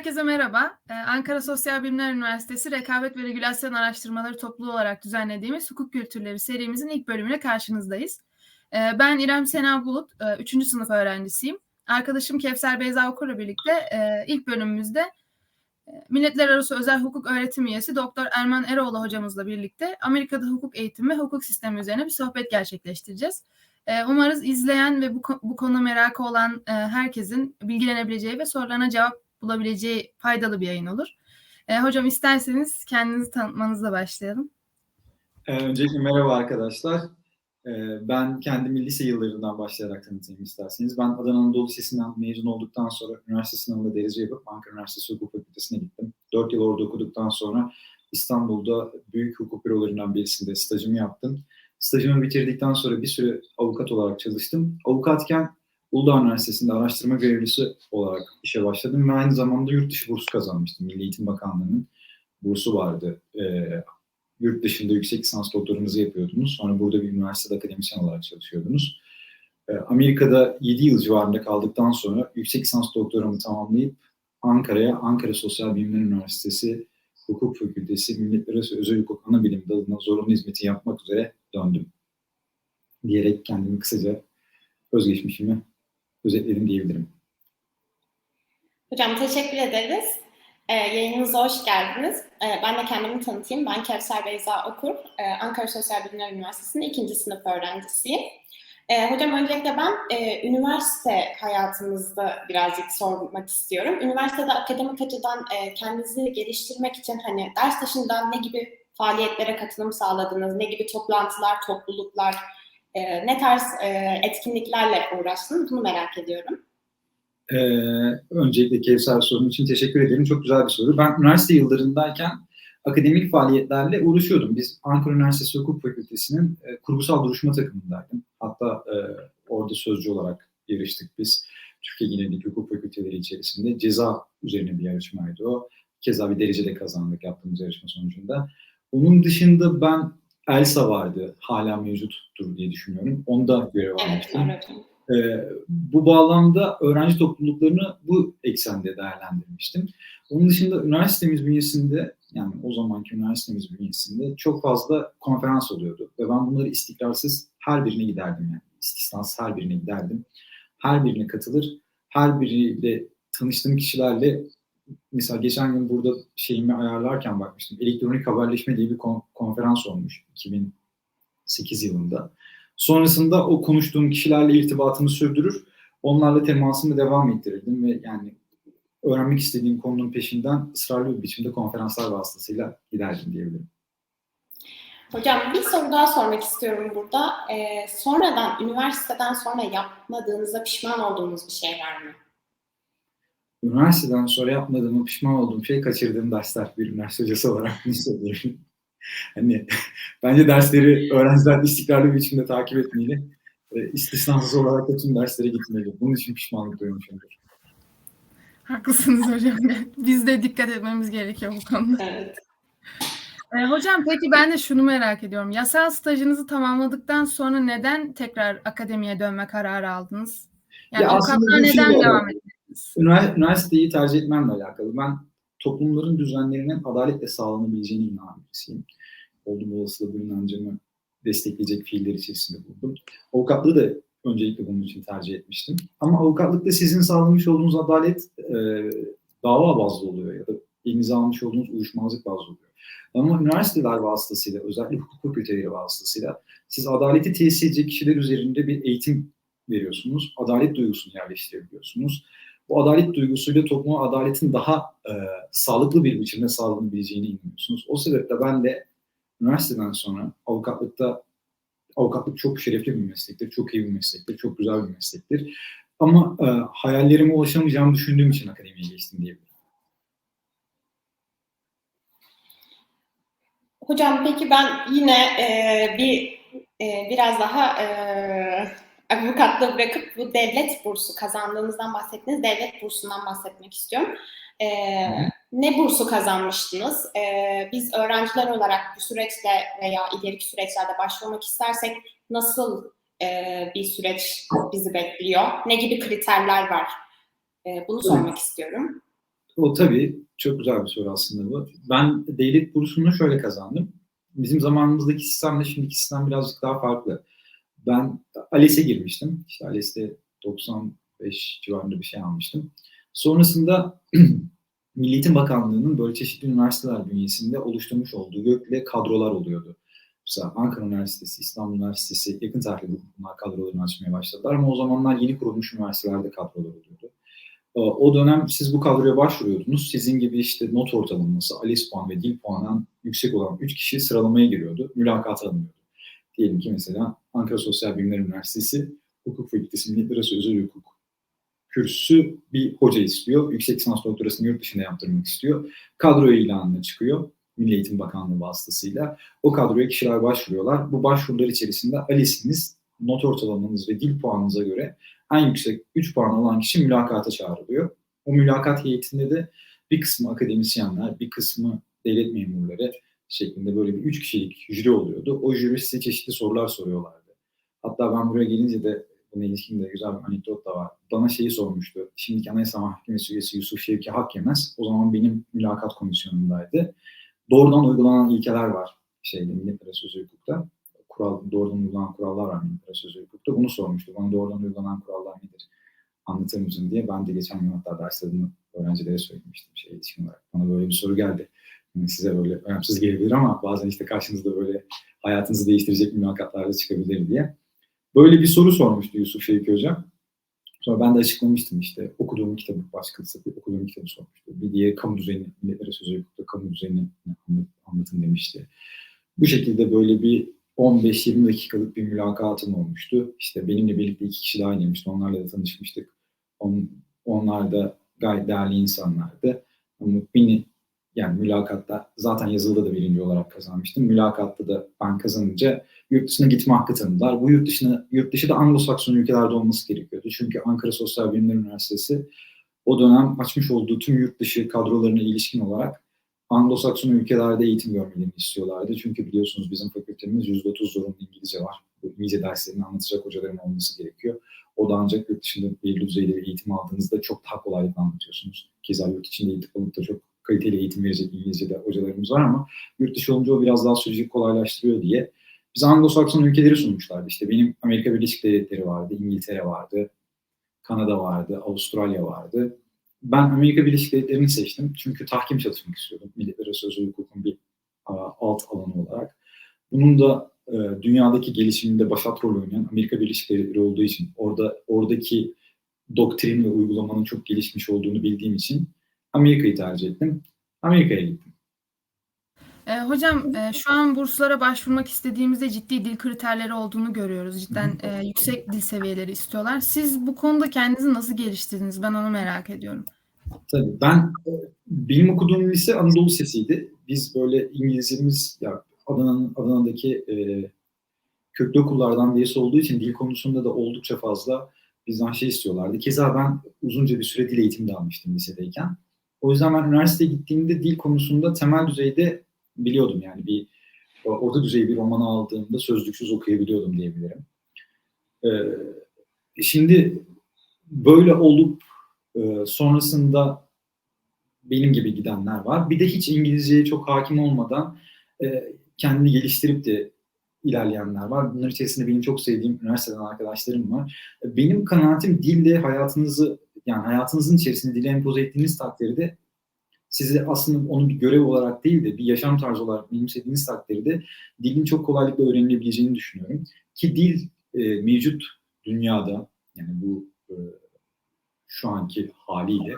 Herkese merhaba. Ee, Ankara Sosyal Bilimler Üniversitesi Rekabet ve Regülasyon Araştırmaları topluluğu olarak düzenlediğimiz Hukuk Kültürleri serimizin ilk bölümüne karşınızdayız. Ee, ben İrem Sena Bulut, 3. E, sınıf öğrencisiyim. Arkadaşım Kevser Beyza Okur'la birlikte e, ilk bölümümüzde e, Milletler Arası Özel Hukuk Öğretim Üyesi Doktor Erman Eroğlu hocamızla birlikte Amerika'da hukuk eğitimi ve hukuk sistemi üzerine bir sohbet gerçekleştireceğiz. Umarız izleyen ve bu, bu konuda merakı olan herkesin bilgilenebileceği ve sorularına cevap bulabileceği faydalı bir yayın olur. E, hocam isterseniz kendinizi tanıtmanızla başlayalım. E, öncelikle merhaba arkadaşlar. E, ben kendimi lise yıllarından başlayarak tanıtayım isterseniz. Ben Adana Anadolu Lisesi'nden mezun olduktan sonra üniversite sınavında derece yapıp Ankara Üniversitesi Hukuk Fakültesine gittim. Dört yıl orada okuduktan sonra İstanbul'da büyük hukuk bürolarından birisinde stajımı yaptım. Stajımı bitirdikten sonra bir süre avukat olarak çalıştım. Avukatken Uludağ Üniversitesi'nde araştırma görevlisi olarak işe başladım ve aynı zamanda yurt dışı bursu kazanmıştım. Milli Eğitim Bakanlığı'nın bursu vardı. E, yurt dışında yüksek lisans doktorunuzu yapıyordunuz. Sonra burada bir üniversitede akademisyen olarak çalışıyordunuz. E, Amerika'da 7 yıl civarında kaldıktan sonra yüksek lisans doktoramı tamamlayıp Ankara'ya Ankara Sosyal Bilimler Üniversitesi Hukuk Fakültesi Milletler Arası Özel Hukuk Ana Bilim Dalı'na zorunlu hizmeti yapmak üzere döndüm. Diyerek kendimi kısaca özgeçmişimi özetledim diyebilirim. Hocam teşekkür ederiz. Ee, yayınınıza hoş geldiniz. Ee, ben de kendimi tanıtayım. Ben Kevser Beyza Okur. Ee, Ankara Sosyal Bilimler Üniversitesi'nin ikinci sınıf öğrencisiyim. Ee, hocam öncelikle ben e, üniversite hayatınızda birazcık sormak istiyorum. Üniversitede akademik açıdan e, kendinizi geliştirmek için hani ders dışında ne gibi faaliyetlere katılım sağladınız, ne gibi toplantılar, topluluklar, e, ne tarz e, etkinliklerle uğraştınız bunu merak ediyorum. Ee, öncelikle Kevser sorun için teşekkür ederim. Çok güzel bir soru. Ben üniversite yıllarındayken akademik faaliyetlerle uğraşıyordum. Biz Ankara Üniversitesi Hukuk Fakültesi'nin e, kurgusal duruşma takımındaydım. Hatta e, orada sözcü olarak yarıştık biz. Türkiye genelindeki hukuk fakülteleri içerisinde ceza üzerine bir yarışmaydı o. Keza bir derecede kazandık yaptığımız yarışma sonucunda. Onun dışında ben Elsa vardı. Hala mevcuttur diye düşünüyorum. Onda görev almıştım. Evet, ee, bu bağlamda öğrenci topluluklarını bu eksende değerlendirmiştim. Onun dışında üniversitemiz bünyesinde yani o zamanki üniversitemiz bünyesinde çok fazla konferans oluyordu. Ve ben bunları istikrarsız her birine giderdim yani. İstisnasız her birine giderdim. Her birine katılır, her biriyle tanıştığım kişilerle mesela geçen gün burada şeyimi ayarlarken bakmıştım. Elektronik haberleşme diye bir kon- konferans olmuş 2008 yılında. Sonrasında o konuştuğum kişilerle irtibatımı sürdürür, onlarla temasımı devam ettirirdim ve yani öğrenmek istediğim konunun peşinden ısrarlı bir biçimde konferanslar vasıtasıyla giderdim diyebilirim. Hocam bir soru daha sormak istiyorum burada. Ee, sonradan, üniversiteden sonra yapmadığınızda pişman olduğunuz bir şey var mı? Üniversiteden sonra yapmadığımı pişman olduğum şey kaçırdığım dersler bir üniversite hocası olarak bunu söylüyorum. hani bence dersleri öğrenciler istikrarlı bir biçimde takip etmeli. E, istisnasız olarak da tüm derslere gitmeli. Bunun için pişmanlık duymuşumdur. Haklısınız hocam. Biz de dikkat etmemiz gerekiyor bu konuda. Evet. E, hocam peki ben de şunu merak ediyorum. Yasal stajınızı tamamladıktan sonra neden tekrar akademiye dönme kararı aldınız? Yani ya avukatlar neden devam etti? Üniversiteyi tercih etmemle alakalı. Ben toplumların düzenlerinin adaletle sağlanabileceğine inanan birisiyim. Oldum olasılığı bu inancımı destekleyecek fiiller içerisinde buldum. Avukatlığı da öncelikle bunun için tercih etmiştim. Ama avukatlıkta sizin sağlamış olduğunuz adalet e, dava bazlı oluyor ya da elinize almış olduğunuz uyuşmazlık bazlı oluyor. Ama üniversiteler vasıtasıyla, özellikle hukuk fakülteleri vasıtasıyla siz adaleti tesis edecek kişiler üzerinde bir eğitim veriyorsunuz. Adalet duygusunu yerleştirebiliyorsunuz bu adalet duygusuyla topluma adaletin daha e, sağlıklı bir biçimde sağlanabileceğine inanıyorsunuz. O sebeple ben de üniversiteden sonra avukatlıkta avukatlık çok şerefli bir meslektir, çok iyi bir meslektir, çok güzel bir meslektir. Ama e, hayallerime ulaşamayacağımı düşündüğüm için akademiye geçtim diyebilirim. Hocam peki ben yine e, bir e, biraz daha e, avukatlığı bırakıp bu devlet bursu kazandığınızdan bahsettiniz. Devlet bursundan bahsetmek istiyorum. Ee, ne bursu kazanmıştınız? Ee, biz öğrenciler olarak bu süreçte veya ileriki süreçlerde başvurmak istersek nasıl e, bir süreç bizi bekliyor? Ne gibi kriterler var? E, bunu sormak istiyorum. O tabii çok güzel bir soru aslında bu. Ben devlet bursunu şöyle kazandım. Bizim zamanımızdaki sistemle şimdiki sistem birazcık daha farklı. Ben ALES'e girmiştim. İşte ALES'te 95 civarında bir şey almıştım. Sonrasında Milli Eğitim Bakanlığı'nın böyle çeşitli üniversiteler bünyesinde oluşturmuş olduğu gökle kadrolar oluyordu. Mesela Ankara Üniversitesi, İstanbul Üniversitesi yakın tarihte bunlar kadrolarını açmaya başladılar ama o zamanlar yeni kurulmuş üniversitelerde kadrolar oluyordu. O dönem siz bu kadroya başvuruyordunuz. Sizin gibi işte not ortalaması, ALES puan ve dil puanından yüksek olan 3 kişi sıralamaya giriyordu. Mülakat alınıyordu. Diyelim ki mesela Ankara Sosyal Bilimler Üniversitesi Hukuk Fakültesi Milletler Özel Hukuk kürsüsü bir hoca istiyor. Yüksek lisans doktorasını yurt dışında yaptırmak istiyor. Kadro ilanına çıkıyor. Milli Eğitim Bakanlığı vasıtasıyla. O kadroya kişiler başvuruyorlar. Bu başvurular içerisinde ALES'iniz, not ortalamanız ve dil puanınıza göre en yüksek 3 puan alan kişi mülakata çağrılıyor. O mülakat heyetinde de bir kısmı akademisyenler, bir kısmı devlet memurları şeklinde böyle bir 3 kişilik jüri oluyordu. O jüri size çeşitli sorular soruyorlardı. Hatta ben buraya gelince de buna ilişkin de güzel bir anekdot da var. Bana şeyi sormuştu. Şimdiki Anayasa Mahkemesi üyesi Yusuf Şevki Hak Yemez. O zaman benim mülakat komisyonundaydı. Doğrudan uygulanan ilkeler var şeyde millet özel hukukta. Kural, doğrudan uygulanan kurallar var millet özel hukukta. Bunu sormuştu. Bana doğrudan uygulanan kurallar nedir? Anlatır mısın diye. Ben de geçen gün hatta derslerinde öğrencilere söylemiştim şey ilişkin olarak. Bana böyle bir soru geldi. Yani size böyle önemsiz gelebilir ama bazen işte karşınızda böyle hayatınızı değiştirecek mülakatlar da çıkabilir diye. Böyle bir soru sormuştu Yusuf Şevki Hocam. Sonra ben de açıklamıştım işte okuduğum kitabı başkası okuduğum kitabı sormuştu. Bir diye kamu düzeni, milletlere sözü hukukta kamu düzeni anlatın demişti. Bu şekilde böyle bir 15-20 dakikalık bir mülakatım olmuştu. İşte benimle birlikte iki kişi daha gelmişti. Onlarla da tanışmıştık. On, onlar da gayet değerli insanlardı. Ama beni yani mülakatta zaten yazılıda da birinci olarak kazanmıştım. Mülakatta da ben kazanınca yurt dışına gitme hakkı tanıdılar. Bu yurt dışına yurt dışı da Anglo-Sakson ülkelerde olması gerekiyordu. Çünkü Ankara Sosyal Bilimler Üniversitesi o dönem açmış olduğu tüm yurt dışı kadrolarına ilişkin olarak Anglo-Sakson ülkelerde eğitim görmelerini istiyorlardı. Çünkü biliyorsunuz bizim fakültemiz %30 zorunlu İngilizce var. Bu İngilizce derslerini anlatacak hocaların olması gerekiyor. O da ancak yurt dışında belirli düzeyde bir eğitim aldığınızda çok daha kolaylıkla anlatıyorsunuz. Keza yurt içinde eğitim alıp da çok kaliteli eğitim verecek İngilizce'de hocalarımız var ama yurt dışı olunca o biraz daha süreci kolaylaştırıyor diye bize Anglo-Sakson ülkeleri sunmuşlardı. İşte benim Amerika Birleşik Devletleri vardı, İngiltere vardı, Kanada vardı, Avustralya vardı. Ben Amerika Birleşik Devletleri'ni seçtim. Çünkü tahkim çalışmak istiyordum. Milletler Özel Hukuk'un bir alt alanı olarak. Bunun da e, dünyadaki gelişiminde başat rol oynayan Amerika Birleşik Devletleri olduğu için orada oradaki doktrin ve uygulamanın çok gelişmiş olduğunu bildiğim için Amerika'yı tercih ettim. Amerika'ya gittim. E, hocam e, şu an burslara başvurmak istediğimizde ciddi dil kriterleri olduğunu görüyoruz. Cidden e, yüksek dil seviyeleri istiyorlar. Siz bu konuda kendinizi nasıl geliştirdiniz? Ben onu merak ediyorum. Tabii ben benim okuduğum lise Anadolu Lisesi'ydi. Biz böyle İngilizcemiz ya Adana'nın Adana'daki e, köklü okullardan birisi olduğu için dil konusunda da oldukça fazla bizden şey istiyorlardı. Keza ben uzunca bir süre dil eğitimi de almıştım lisedeyken. O yüzden ben üniversiteye gittiğimde dil konusunda temel düzeyde biliyordum yani bir orta düzey bir romanı aldığımda sözlüksüz okuyabiliyordum diyebilirim. Ee, şimdi böyle olup e, sonrasında benim gibi gidenler var. Bir de hiç İngilizceye çok hakim olmadan e, kendini geliştirip de ilerleyenler var. Bunlar içerisinde benim çok sevdiğim üniversiteden arkadaşlarım var. Benim kanaatim dille hayatınızı yani hayatınızın içerisinde dili empoze ettiğiniz takdirde size aslında onu bir görev olarak değil de bir yaşam tarzı olarak benimsediğiniz takdirde dilin çok kolaylıkla öğrenilebileceğini düşünüyorum. Ki dil e, mevcut dünyada yani bu e, şu anki haliyle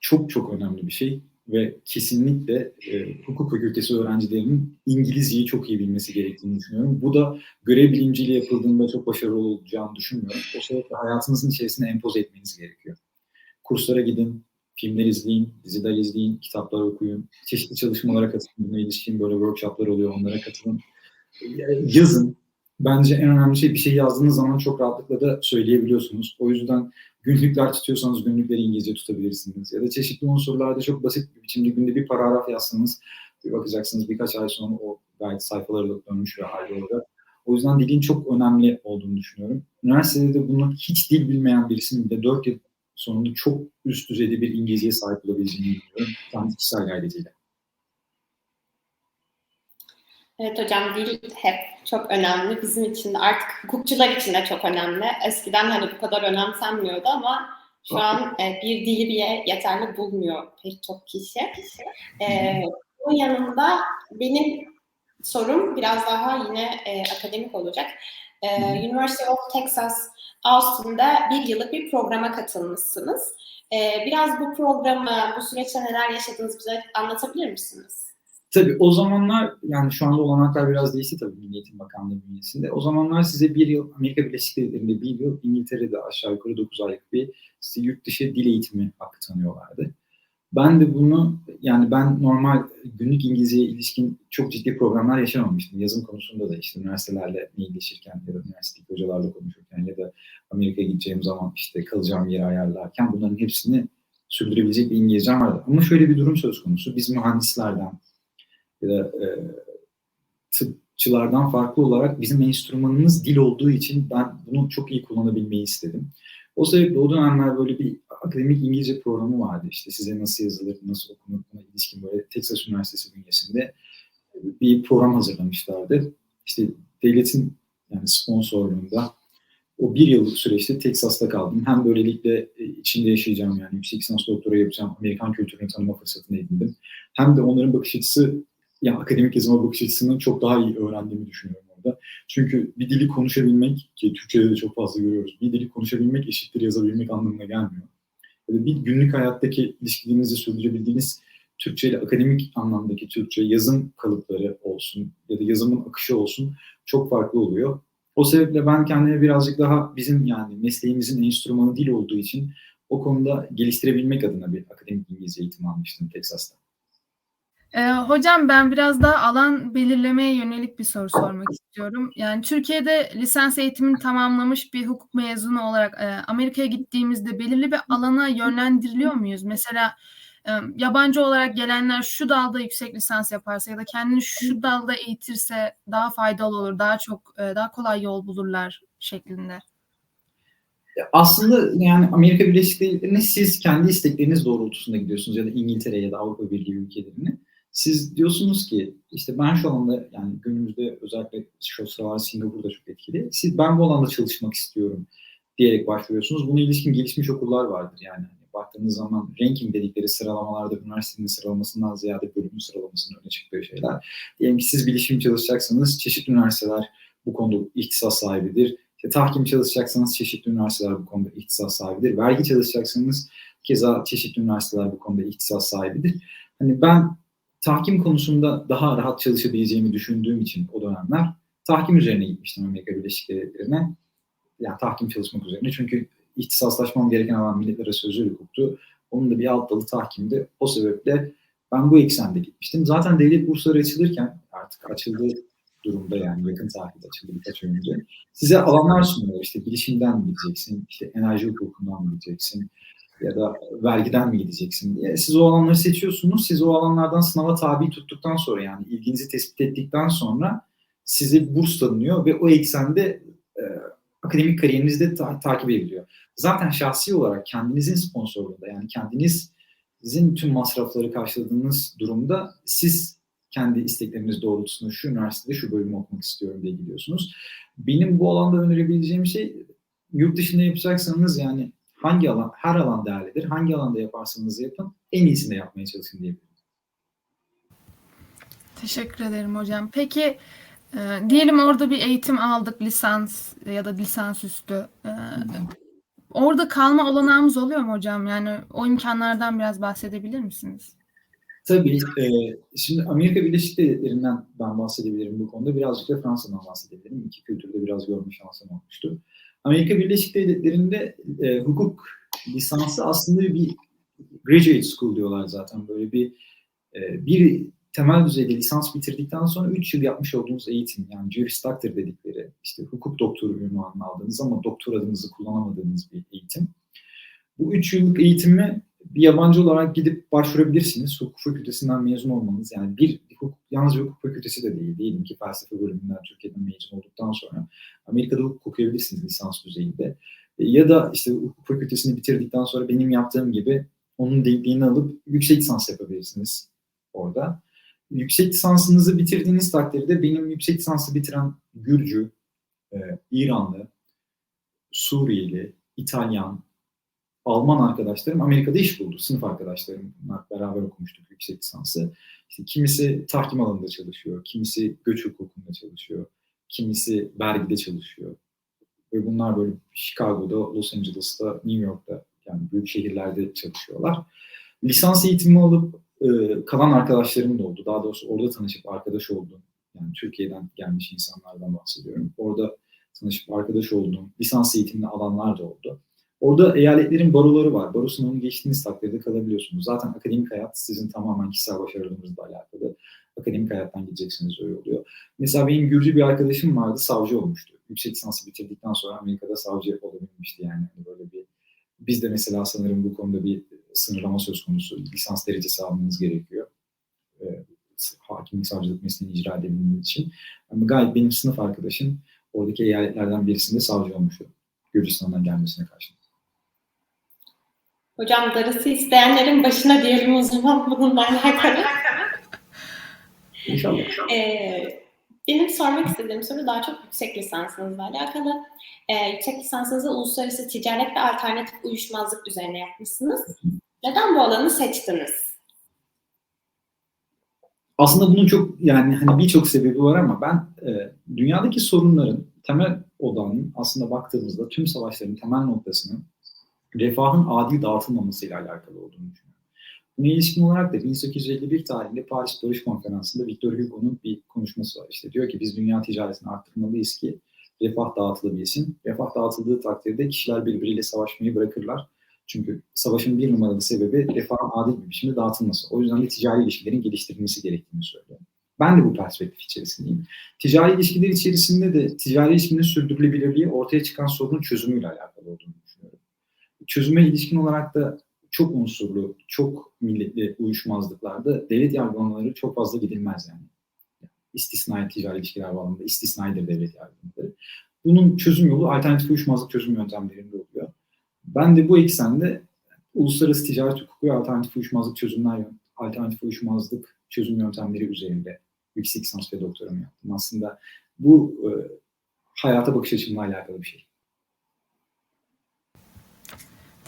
çok çok önemli bir şey ve kesinlikle e, hukuk fakültesi öğrencilerinin İngilizceyi çok iyi bilmesi gerektiğini düşünüyorum. Bu da görev bilinciyle yapıldığında çok başarılı olacağını düşünmüyorum. O sebeple hayatınızın içerisine empoze etmeniz gerekiyor. Kurslara gidin, filmler izleyin, diziler izleyin, kitaplar okuyun, çeşitli çalışmalara katılın. Buna ilişkin böyle workshoplar oluyor, onlara katılın. Yazın. Bence en önemli şey bir şey yazdığınız zaman çok rahatlıkla da söyleyebiliyorsunuz. O yüzden günlükler tutuyorsanız günlükleri İngilizce tutabilirsiniz. Ya da çeşitli unsurlarda çok basit bir biçimde günde bir paragraf yazsanız bir bakacaksınız birkaç ay sonra o gayet sayfaları dönmüş ve hali olacak. O yüzden dilin çok önemli olduğunu düşünüyorum. Üniversitede de bunu hiç dil bilmeyen birisinin de 4 yıl sonunda çok üst düzeyde bir İngilizceye sahip olabileceğini düşünüyorum. Kendi kişisel gayretiyle. Evet hocam dil hep çok önemli. Bizim için de artık hukukçular için de çok önemli. Eskiden hani bu kadar önemsenmiyordu ama şu an e, bir dili bile yeterli bulmuyor pek çok kişi. E, bunun yanında benim sorum biraz daha yine e, akademik olacak. E, University of Texas Austin'da bir yıllık bir programa katılmışsınız. E, biraz bu programı, bu süreçte neler yaşadığınızı bize anlatabilir misiniz? Tabii o zamanlar yani şu anda olanaklar biraz değişti tabii Milli Eğitim Bakanlığı bünyesinde. O zamanlar size bir yıl Amerika Birleşik Devletleri'nde bir yıl İngiltere'de aşağı yukarı 9 aylık bir size yurt dışı dil eğitimi hakkı tanıyorlardı. Ben de bunu yani ben normal günlük İngilizceye ilişkin çok ciddi programlar yaşamamıştım. Yazım konusunda da işte üniversitelerle mailleşirken ya da üniversitedeki hocalarla konuşurken ya da Amerika'ya gideceğim zaman işte kalacağım yeri ayarlarken bunların hepsini sürdürebilecek bir İngilizcem vardı. Ama şöyle bir durum söz konusu. Biz mühendislerden ya da e, tıpçılardan farklı olarak bizim enstrümanımız dil olduğu için ben bunu çok iyi kullanabilmeyi istedim. O sebeple o dönemler böyle bir akademik İngilizce programı vardı. İşte size nasıl yazılır, nasıl okunur buna ilişkin böyle Texas Üniversitesi bünyesinde bir program hazırlamışlardı. İşte devletin yani sponsorluğunda o bir yıllık süreçte Texas'ta kaldım. Hem böylelikle içinde yaşayacağım yani yüksek lisans doktora yapacağım, Amerikan kültürünü tanıma fırsatını edindim. Hem de onların bakış açısı, yani akademik yazıma bakış açısını çok daha iyi öğrendiğimi düşünüyorum orada. Çünkü bir dili konuşabilmek, ki Türkçe'de de çok fazla görüyoruz, bir dili konuşabilmek eşittir yazabilmek anlamına gelmiyor. Ya da bir günlük hayattaki ilişkilerinizi sürdürebildiğiniz Türkçe ile akademik anlamdaki Türkçe yazım kalıpları olsun ya da yazımın akışı olsun çok farklı oluyor. O sebeple ben kendimi birazcık daha bizim yani mesleğimizin enstrümanı dil olduğu için o konuda geliştirebilmek adına bir akademik İngilizce eğitimi almıştım Texas'ta. Ee, hocam ben biraz daha alan belirlemeye yönelik bir soru sormak istiyorum. Yani Türkiye'de lisans eğitimini tamamlamış bir hukuk mezunu olarak e, Amerika'ya gittiğimizde belirli bir alana yönlendiriliyor muyuz? Mesela e, yabancı olarak gelenler şu dalda yüksek lisans yaparsa ya da kendini şu dalda eğitirse daha faydalı olur, daha çok e, daha kolay yol bulurlar şeklinde. Aslında yani Amerika Birleşik Devletleri'ne siz kendi istekleriniz doğrultusunda gidiyorsunuz ya da İngiltere ya da Avrupa Birliği ülkelerine. Siz diyorsunuz ki işte ben şu anda yani günümüzde özellikle şu sıralar Singapur'da çok etkili. Siz ben bu alanda çalışmak istiyorum diyerek başvuruyorsunuz. Buna ilişkin gelişmiş okullar vardır yani. Hani baktığınız zaman ranking dedikleri sıralamalarda üniversitenin sıralamasından ziyade bölümün sıralamasının öne çıktığı şeyler. Diyelim ki siz bilişim çalışacaksanız çeşitli üniversiteler bu konuda ihtisas sahibidir. İşte tahkim çalışacaksanız çeşitli üniversiteler bu konuda ihtisas sahibidir. Vergi çalışacaksanız keza çeşitli üniversiteler bu konuda ihtisas sahibidir. Hani ben tahkim konusunda daha rahat çalışabileceğimi düşündüğüm için o dönemler tahkim üzerine gitmiştim Amerika Birleşik Devletleri'ne. Yani tahkim çalışmak üzerine. Çünkü ihtisaslaşmam gereken alan milletler arası özel hukuktu. Onun da bir alt dalı tahkimdi. O sebeple ben bu eksende gitmiştim. Zaten devlet bursları açılırken artık açıldığı durumda yani yakın tarihte açıldı birkaç ay önce. Size alanlar sunuyor. İşte bilişimden mi gideceksin, işte enerji hukukundan mı gideceksin ya da vergiden mi gideceksin diye. Siz o alanları seçiyorsunuz. Siz o alanlardan sınava tabi tuttuktan sonra yani ilginizi tespit ettikten sonra size burs tanınıyor ve o eksende e, akademik kariyeriniz de ta- takip ediliyor. Zaten şahsi olarak kendinizin sponsorluğunda yani kendinizin tüm masrafları karşıladığınız durumda siz kendi istekleriniz doğrultusunda şu üniversitede şu bölümü okumak istiyorum diye gidiyorsunuz. Benim bu alanda önerebileceğim şey yurt dışında yapacaksanız yani hangi alan, her alan değerlidir. Hangi alanda yaparsanız yapın en iyisini yapmaya çalışın diyebilirim. Teşekkür ederim hocam. Peki e, diyelim orada bir eğitim aldık lisans ya da lisansüstü. E, orada kalma olanağımız oluyor mu hocam? Yani o imkanlardan biraz bahsedebilir misiniz? Tabii. E, şimdi Amerika Birleşik Devletleri'nden ben bahsedebilirim bu konuda. Birazcık da Fransa'dan bahsedebilirim. İki kültürde biraz görme şansım olmuştu. Amerika Birleşik Devletleri'nde e, hukuk lisansı aslında bir graduate school diyorlar zaten. Böyle bir e, bir temel düzeyde lisans bitirdikten sonra 3 yıl yapmış olduğunuz eğitim yani Juris Doctor dedikleri işte hukuk doktoru ünvanını aldığınız ama doktor adınızı kullanamadığınız bir eğitim. Bu 3 yıllık eğitimi bir yabancı olarak gidip başvurabilirsiniz. Hukuk fakültesinden mezun olmanız yani bir hukuk, yalnızca hukuk fakültesi de değil. Diyelim ki felsefe bölümünden Türkiye'den mezun olduktan sonra Amerika'da hukuk okuyabilirsiniz lisans düzeyinde. ya da işte hukuk fakültesini bitirdikten sonra benim yaptığım gibi onun denkliğini alıp yüksek lisans yapabilirsiniz orada. Yüksek lisansınızı bitirdiğiniz takdirde benim yüksek lisansı bitiren Gürcü, e, İranlı, Suriyeli, İtalyan, Alman arkadaşlarım Amerika'da iş buldu. Sınıf arkadaşlarımla beraber okumuştuk yüksek lisansı. İşte kimisi tahkim alanında çalışıyor, kimisi göç hukukunda çalışıyor, kimisi vergide çalışıyor. Ve bunlar böyle Chicago'da, Los Angeles'ta, New York'ta yani büyük şehirlerde çalışıyorlar. Lisans eğitimi alıp e, kalan arkadaşlarım da oldu. Daha doğrusu orada tanışıp arkadaş oldum. Yani Türkiye'den gelmiş insanlardan bahsediyorum. Orada tanışıp arkadaş olduğum, lisans eğitimini alanlar da oldu. Orada eyaletlerin baroları var. Baro sınavını geçtiğiniz takdirde kalabiliyorsunuz. Zaten akademik hayat sizin tamamen kişisel başarılarınızla alakalı. Akademik hayattan gideceksiniz öyle oluyor. Mesela benim Gürcü bir arkadaşım vardı, savcı olmuştu. Yüksek lisansı bitirdikten sonra Amerika'da savcı olabilmişti yani. Hani böyle bir Bizde mesela sanırım bu konuda bir sınırlama söz konusu. Lisans derecesi almanız gerekiyor. E, hakimlik savcılık mesleğini icra edebilmeniz için. Ama gayet benim sınıf arkadaşım oradaki eyaletlerden birisinde savcı olmuştu. Gürcistan'dan gelmesine karşı. Hocam darısı isteyenlerin başına diyelim o zaman bununla alakalı. İnşallah. Ee, benim sormak istediğim soru daha çok yüksek lisansınızla alakalı. Ee, yüksek lisansınızı uluslararası ticaret ve alternatif uyuşmazlık üzerine yapmışsınız. Neden bu alanı seçtiniz? Aslında bunun çok yani hani birçok sebebi var ama ben e, dünyadaki sorunların temel odağının aslında baktığımızda tüm savaşların temel noktasının refahın adil dağıtılmamasıyla alakalı olduğunu düşünüyorum. Buna ilişkin olarak da 1851 tarihinde Paris Barış Konferansı'nda Victor Hugo'nun bir konuşması var. İşte diyor ki biz dünya ticaretini arttırmalıyız ki refah dağıtılabilsin. Refah dağıtıldığı takdirde kişiler birbiriyle savaşmayı bırakırlar. Çünkü savaşın bir numaralı sebebi refahın adil bir biçimde dağıtılması. O yüzden de ticari ilişkilerin geliştirilmesi gerektiğini söylüyor. Ben de bu perspektif içerisindeyim. Ticari ilişkiler içerisinde de ticari ilişkinin sürdürülebilirliği ortaya çıkan sorunun çözümüyle alakalı olduğunu. Çözüme ilişkin olarak da çok unsurlu, çok milletli uyuşmazlıklarda devlet yargılamaları çok fazla gidilmez yani. İstisnai ticari ilişkiler bağlamında istisnaidir devlet yargılamaları. Bunun çözüm yolu alternatif uyuşmazlık çözüm yöntemlerinde oluyor. Ben de bu eksende uluslararası ticaret hukuku ve alternatif uyuşmazlık çözümler alternatif uyuşmazlık çözüm yöntemleri üzerinde yüksek lisans ve doktoramı yaptım. Aslında bu e, hayata bakış açımla alakalı bir şey.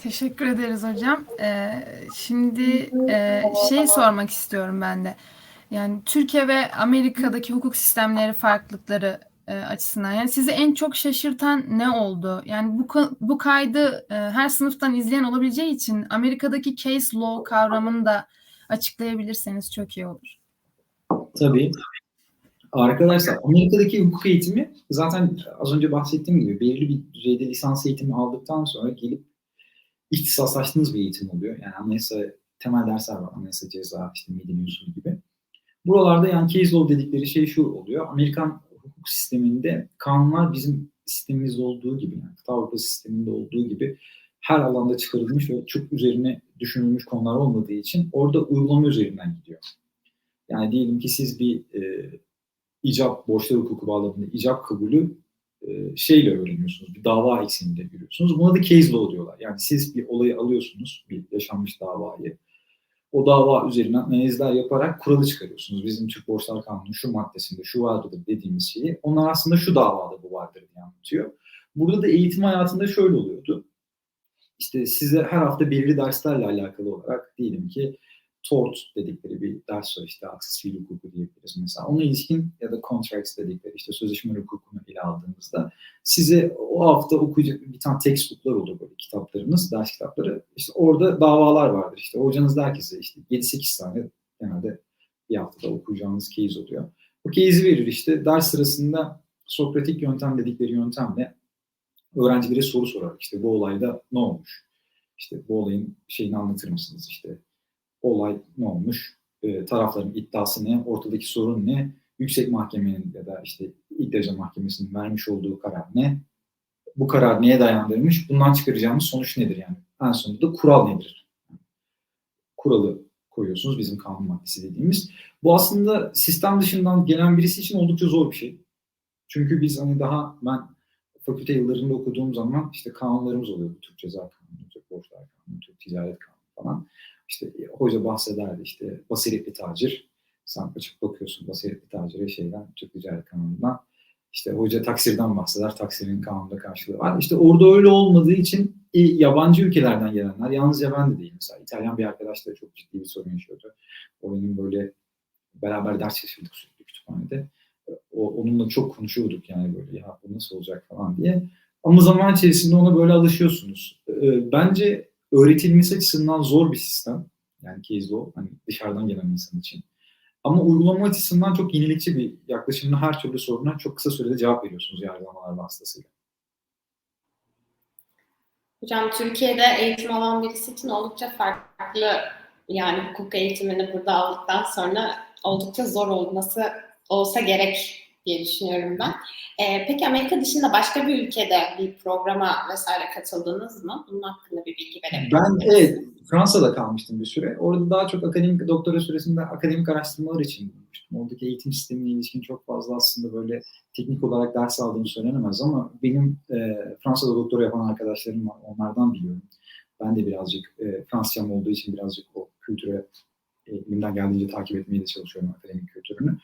Teşekkür ederiz hocam. Ee, şimdi e, şey sormak istiyorum ben de. Yani Türkiye ve Amerika'daki hukuk sistemleri farklılıkları e, açısından. Yani sizi en çok şaşırtan ne oldu? Yani bu bu kaydı e, her sınıftan izleyen olabileceği için Amerika'daki case law kavramını da açıklayabilirseniz çok iyi olur. Tabii. Arkadaşlar Amerika'daki hukuk eğitimi zaten az önce bahsettiğim gibi belirli bir düzeyde lisans eğitimi aldıktan sonra gelip ihtisaslaştığınız bir eğitim oluyor. Yani anayasa temel dersler var. Anayasa, ceza, işte medeni usul gibi. Buralarda yani case law dedikleri şey şu oluyor. Amerikan hukuk sisteminde kanunlar bizim sistemimizde olduğu gibi, yani kıta Avrupa sisteminde olduğu gibi her alanda çıkarılmış ve çok üzerine düşünülmüş konular olmadığı için orada uygulama üzerinden gidiyor. Yani diyelim ki siz bir e, icap, borçlar hukuku bağlamında icap kabulü şeyle öğreniyorsunuz, bir dava ekseninde görüyorsunuz. Buna da case law diyorlar. Yani siz bir olayı alıyorsunuz, bir yaşanmış davayı. O dava üzerinden analizler yaparak kuralı çıkarıyorsunuz. Bizim Türk Borçlar Kanunu şu maddesinde şu vardır dediğimiz şeyi. Onlar aslında şu davada bu vardır diye anlatıyor. Burada da eğitim hayatında şöyle oluyordu. İşte size her hafta belirli derslerle alakalı olarak diyelim ki tort dedikleri bir ders var işte haksız fiil hukuku diyebiliriz mesela. Ona ilişkin ya da contracts dedikleri işte sözleşme hukukunu ele aldığımızda size o hafta okuyacak bir tane textbooklar olur böyle kitaplarınız, ders kitapları. İşte orada davalar vardır. İşte hocanız der ki size işte 7-8 tane genelde bir haftada okuyacağınız case oluyor. O case'i verir işte ders sırasında Sokratik yöntem dedikleri yöntemle öğrencilere soru sorar. İşte bu olayda ne olmuş? İşte bu olayın şeyini anlatır mısınız? İşte olay ne olmuş, e, tarafların iddiası ne, ortadaki sorun ne, yüksek mahkemenin ya da işte ilk derece mahkemesinin vermiş olduğu karar ne, bu karar neye dayandırmış, bundan çıkaracağımız sonuç nedir yani? En sonunda da kural nedir? Kuralı koyuyorsunuz bizim kanun maddesi dediğimiz. Bu aslında sistem dışından gelen birisi için oldukça zor bir şey. Çünkü biz hani daha ben fakülte yıllarında okuduğum zaman işte kanunlarımız oluyordu. Türk Ceza Kanunu, Türk Borçlar Kanunu, Türk Ticaret Kanunu falan. İşte e, hoca bahsederdi işte basiretli tacir. Sen açıp bakıyorsun basiretli tacire şeyden, Türk Ticaret Kanunu'ndan. İşte hoca taksirden bahseder, taksirin kanunda karşılığı var. İşte orada öyle olmadığı için e, yabancı ülkelerden gelenler, yalnızca ben de değil mesela. İtalyan bir arkadaş da çok ciddi bir sorun yaşıyordu. O benim böyle beraber ders çalışırdık sürekli kütüphanede. O, onunla çok konuşuyorduk yani böyle ya bu nasıl olacak falan diye. Ama zaman içerisinde ona böyle alışıyorsunuz. Ee, bence öğretilmesi açısından zor bir sistem. Yani law, hani dışarıdan gelen insan için. Ama uygulama açısından çok yenilikçi bir yaklaşımla her türlü soruna çok kısa sürede cevap veriyorsunuz yargılamalar vasıtasıyla. Hocam Türkiye'de eğitim alan birisi için oldukça farklı yani hukuk eğitimini burada aldıktan sonra oldukça zor olması olsa gerek diye düşünüyorum ben. Ee, peki Amerika dışında başka bir ülkede bir programa vesaire katıldınız mı? Bunun hakkında bir bilgi verebilir Ben evet Fransa'da kalmıştım bir süre. Orada daha çok akademik doktora süresinde akademik araştırmalar için bulmuştum. Oradaki eğitim sistemine ilişkin çok fazla aslında böyle teknik olarak ders aldığım söylenemez ama benim e, Fransa'da doktora yapan arkadaşlarım var. Onlardan biliyorum. Ben de birazcık e, Fransızcam olduğu için birazcık o kültüre e, elimden geldiğince takip etmeye de çalışıyorum akademik kültürünü.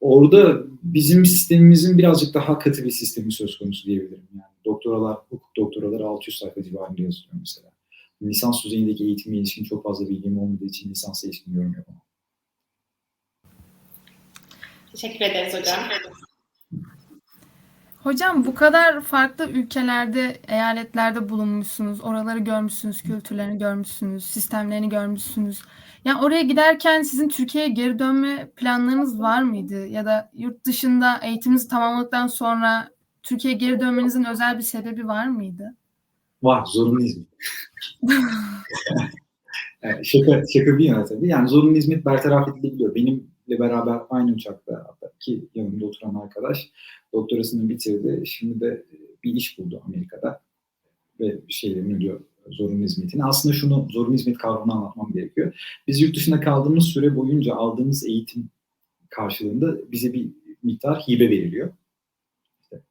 Orada bizim sistemimizin birazcık daha katı bir sistemi söz konusu diyebilirim. Yani doktoralar, hukuk doktoraları 600 sayfa civarında yazılıyor mesela. Lisans düzeyindeki eğitime ilişkin çok fazla bilgim olmadığı için lisansa ilişkin yorum yapamam. Teşekkür ederiz hocam. Hocam bu kadar farklı ülkelerde, eyaletlerde bulunmuşsunuz. Oraları görmüşsünüz, kültürlerini görmüşsünüz, sistemlerini görmüşsünüz. Yani oraya giderken sizin Türkiye'ye geri dönme planlarınız var mıydı? Ya da yurt dışında eğitiminizi tamamladıktan sonra Türkiye'ye geri dönmenizin özel bir sebebi var mıydı? Var, zorunlu hizmet. yani şaka, şaka bir yana tabii. Yani zorunlu hizmet bertaraf edilebiliyor. Benimle beraber aynı uçakta ki yanımda oturan arkadaş doktorasını bitirdi. Şimdi de bir iş buldu Amerika'da ve bir şeylerini ödüyor zorunlu hizmetini. Aslında şunu zorunlu hizmet kavramını anlatmam gerekiyor. Biz yurt dışında kaldığımız süre boyunca aldığımız eğitim karşılığında bize bir miktar hibe veriliyor.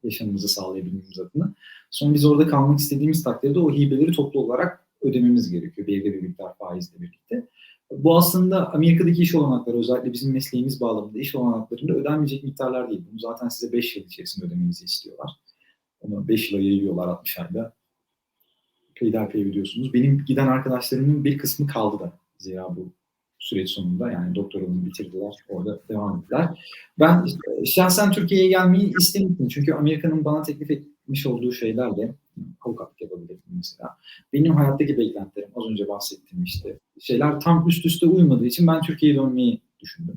Yaşamımızı sağlayabilmemiz adına. Sonra biz orada kalmak istediğimiz takdirde o hibeleri toplu olarak ödememiz gerekiyor. Belirli bir miktar faizle birlikte. Bu aslında Amerika'daki iş olanakları özellikle bizim mesleğimiz bağlamında iş olanaklarında ödenmeyecek miktarlar değil. Bunu zaten size 5 yıl içerisinde ödemenizi istiyorlar. Onu 5 yıla yayıyorlar 60 ayda. Peyderpey biliyorsunuz. Benim giden arkadaşlarımın bir kısmı kaldı da zira bu süreç sonunda yani doktoralını bitirdiler, orada devam ettiler. Ben şahsen Türkiye'ye gelmeyi istemiştim çünkü Amerika'nın bana teklif etmiş olduğu şeylerle avukatlık yapabilirim mesela. Benim hayattaki beklentilerim az önce bahsettiğim işte şeyler tam üst üste uymadığı için ben Türkiye'ye dönmeyi düşündüm.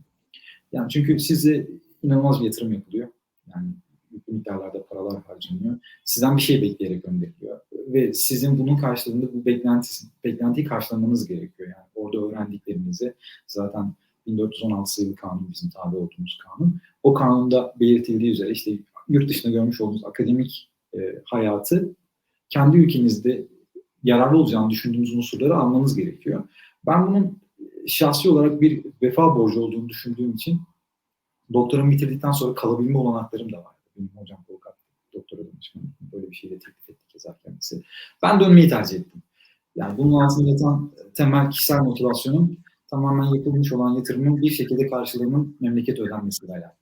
Yani çünkü size inanılmaz bir yatırım yapılıyor. Yani büyük miktarlarda paralar harcanıyor. Sizden bir şey bekleyerek gönderiliyor. Ve sizin bunun karşılığında bu beklentisi, beklentiyi karşılamanız gerekiyor. Yani orada öğrendiklerinizi zaten 1416 sayılı kanun bizim tabi olduğumuz kanun. O kanunda belirtildiği üzere işte yurt dışında görmüş olduğunuz akademik e, hayatı kendi ülkenizde yararlı olacağını düşündüğünüz unsurları almanız gerekiyor. Ben bunun şahsi olarak bir vefa borcu olduğunu düşündüğüm için doktoramı bitirdikten sonra kalabilme olanaklarım da vardı. Benim hocam avukat doktora danışmanı böyle bir şeyle teklif etti keza kendisi. Ben dönmeyi tercih ettim. Yani bunun altında yatan temel kişisel motivasyonum tamamen yapılmış olan yatırımın bir şekilde karşılığının memleket ödenmesiyle alakalı.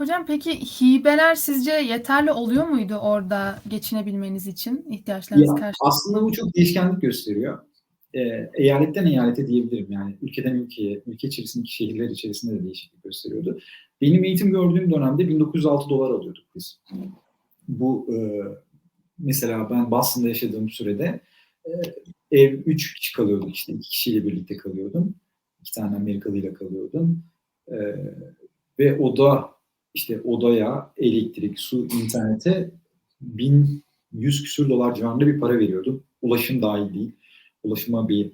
Hocam peki hibeler sizce yeterli oluyor muydu orada geçinebilmeniz için ihtiyaçlarınız Ya, karşılığında? aslında bu çok değişkenlik gösteriyor. E, eyaletten eyalete diyebilirim. Yani ülkeden ülkeye, ülke içerisindeki şehirler içerisinde de değişiklik gösteriyordu. Benim eğitim gördüğüm dönemde 1906 dolar alıyorduk biz. Bu e, mesela ben Boston'da yaşadığım sürede e, ev 3 kişi kalıyorduk işte. iki kişiyle birlikte kalıyordum. İki tane Amerikalıyla kalıyordum. E, ve oda işte odaya elektrik, su, internete 1100 küsür dolar civarında bir para veriyordum. Ulaşım dahil değil. Ulaşıma bir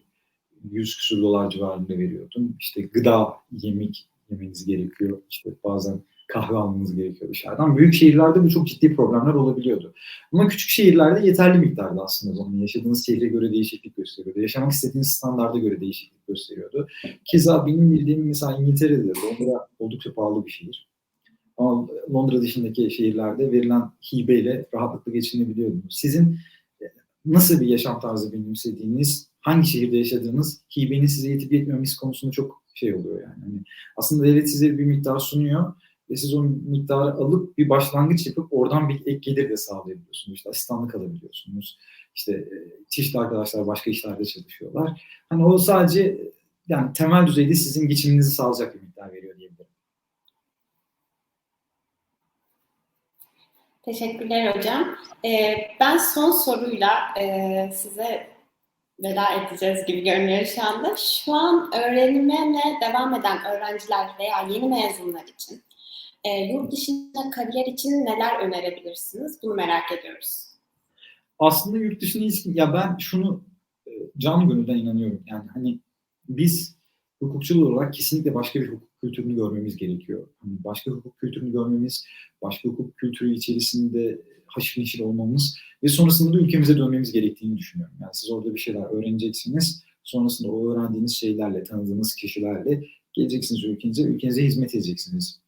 100 küsür dolar civarında veriyordum. İşte gıda, yemek yemeniz gerekiyor. İşte bazen kahve almanız gerekiyor dışarıdan. Büyük şehirlerde bu çok ciddi problemler olabiliyordu. Ama küçük şehirlerde yeterli miktarda aslında onun. Yaşadığınız şehre göre değişiklik gösteriyordu. Yaşamak istediğiniz standarda göre değişiklik gösteriyordu. Keza benim bildiğim mesela İngiltere'de de Londra oldukça pahalı bir şehir. Londra dışındaki şehirlerde verilen hibeyle rahatlıkla geçinebiliyordunuz. Sizin e, nasıl bir yaşam tarzı benimsediğiniz, hangi şehirde yaşadığınız hibenin size yetip yetmemesi konusunda çok şey oluyor yani. Hani aslında devlet size bir miktar sunuyor ve siz o miktarı alıp bir başlangıç yapıp oradan bir ek gelir de sağlayabiliyorsunuz. İşte asistanlık alabiliyorsunuz. İşte e, çeşitli arkadaşlar başka işlerde çalışıyorlar. Hani o sadece yani temel düzeyde sizin geçiminizi sağlayacak bir miktar veriyor diyebilirim. Teşekkürler hocam. Ee, ben son soruyla e, size veda edeceğiz gibi görünüyor şu anda. Şu an öğrenimine devam eden öğrenciler veya yeni mezunlar için e, yurt dışında kariyer için neler önerebilirsiniz? Bunu merak ediyoruz. Aslında yurt dışında hiç- ya ben şunu e, canı gönülden inanıyorum. Yani hani biz hukukçular olarak kesinlikle başka bir hukuk kültürünü görmemiz gerekiyor. Hani başka hukuk kültürünü görmemiz, başka hukuk kültürü içerisinde haşır neşir olmamız ve sonrasında da ülkemize dönmemiz gerektiğini düşünüyorum. Yani siz orada bir şeyler öğreneceksiniz. Sonrasında o öğrendiğiniz şeylerle, tanıdığınız kişilerle geleceksiniz ülkenize, ülkenize hizmet edeceksiniz.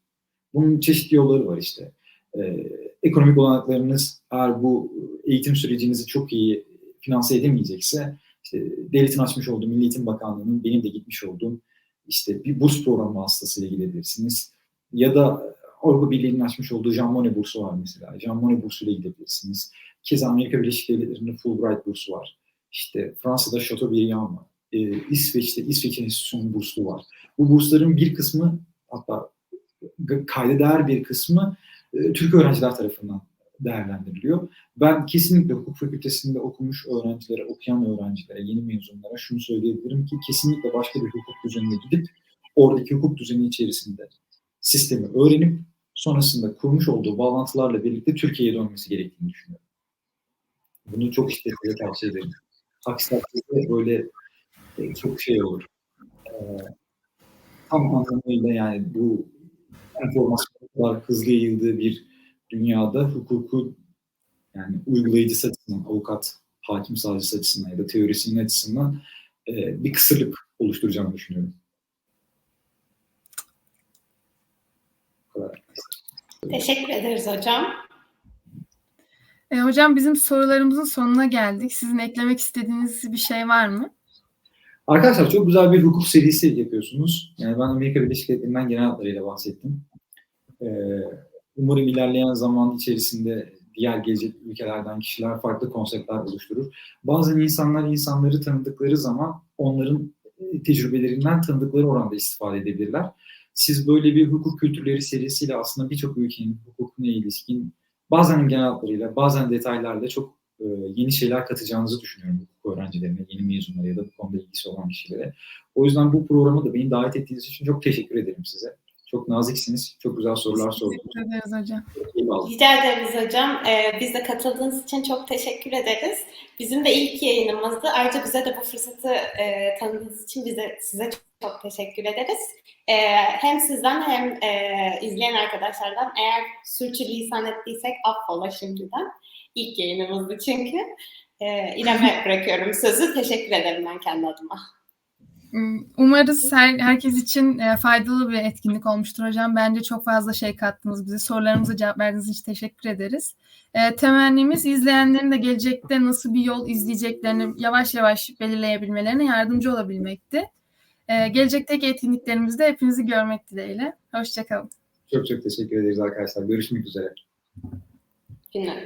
Bunun çeşitli yolları var işte. Ee, ekonomik olanaklarınız eğer bu eğitim sürecinizi çok iyi finanse edemeyecekse işte devletin açmış olduğu Milli Eğitim Bakanlığı'nın benim de gitmiş olduğum işte bir burs programı vasıtasıyla gidebilirsiniz. Ya da Avrupa Birliği'nin açmış olduğu Jean Monnet bursu var mesela. Jean Monnet bursuyla gidebilirsiniz. Keza Amerika Birleşik Devletleri'nde Fulbright bursu var. İşte Fransa'da Chateaubriand var. Ee, İsveç'te İsveç Enstitüsü'nün burslu var. Bu bursların bir kısmı hatta kayda değer bir kısmı e, Türk öğrenciler tarafından değerlendiriliyor. Ben kesinlikle hukuk fakültesinde okumuş öğrencilere, okuyan öğrencilere, yeni mezunlara şunu söyleyebilirim ki kesinlikle başka bir hukuk düzenine gidip oradaki hukuk düzeni içerisinde sistemi öğrenip sonrasında kurmuş olduğu bağlantılarla birlikte Türkiye'ye dönmesi gerektiğini düşünüyorum. Bunu çok şiddetle tavsiye ederim. Aksi takdirde böyle e, çok şey olur. E, tam anlamıyla yani bu enformasyon hızlı yayıldığı bir dünyada hukuku yani uygulayıcısı açısından, avukat, hakim savcısı açısından ya da teorisinin açısından e, bir kısırlık oluşturacağını düşünüyorum. Teşekkür ederiz hocam. E, hocam bizim sorularımızın sonuna geldik. Sizin eklemek istediğiniz bir şey var mı? Arkadaşlar çok güzel bir hukuk serisi yapıyorsunuz. Yani ben Amerika Birleşik Devletleri'nden genel hatlarıyla bahsettim. Ee, umarım ilerleyen zaman içerisinde diğer gelecek ülkelerden kişiler farklı konseptler oluşturur. Bazen insanlar insanları tanıdıkları zaman onların e, tecrübelerinden tanıdıkları oranda istifade edebilirler. Siz böyle bir hukuk kültürleri serisiyle aslında birçok ülkenin hukukuna ilişkin bazen genel hatlarıyla bazen detaylarla çok e, yeni şeyler katacağınızı düşünüyorum hukuk öğrencilerine, yeni mezunlara ya da bu konuda ilgisi olan kişilere. O yüzden bu programa da beni davet ettiğiniz için çok teşekkür ederim size. Çok naziksiniz, çok güzel sorular sordunuz. Teşekkür ederiz hocam. Rica ederiz hocam. Ee, biz de katıldığınız için çok teşekkür ederiz. Bizim de ilk yayınımızdı. Ayrıca bize de bu fırsatı e, tanıdığınız için bize size çok, çok teşekkür ederiz. E, hem sizden hem e, izleyen arkadaşlardan eğer sürçülisan ettiysek affola şimdiden. İlk yayınımızdı çünkü. E, İrem'e bırakıyorum sözü. Teşekkür ederim ben kendi adıma. Hmm, Umarız her, herkes için e, faydalı bir etkinlik olmuştur hocam. Bence çok fazla şey kattınız bize. Sorularımıza cevap verdiğiniz için teşekkür ederiz. E, temennimiz izleyenlerin de gelecekte nasıl bir yol izleyeceklerini yavaş yavaş belirleyebilmelerine yardımcı olabilmekti. E, gelecekteki etkinliklerimizde hepinizi görmek dileğiyle. Hoşçakalın. Çok çok teşekkür ederiz arkadaşlar. Görüşmek üzere. Günler.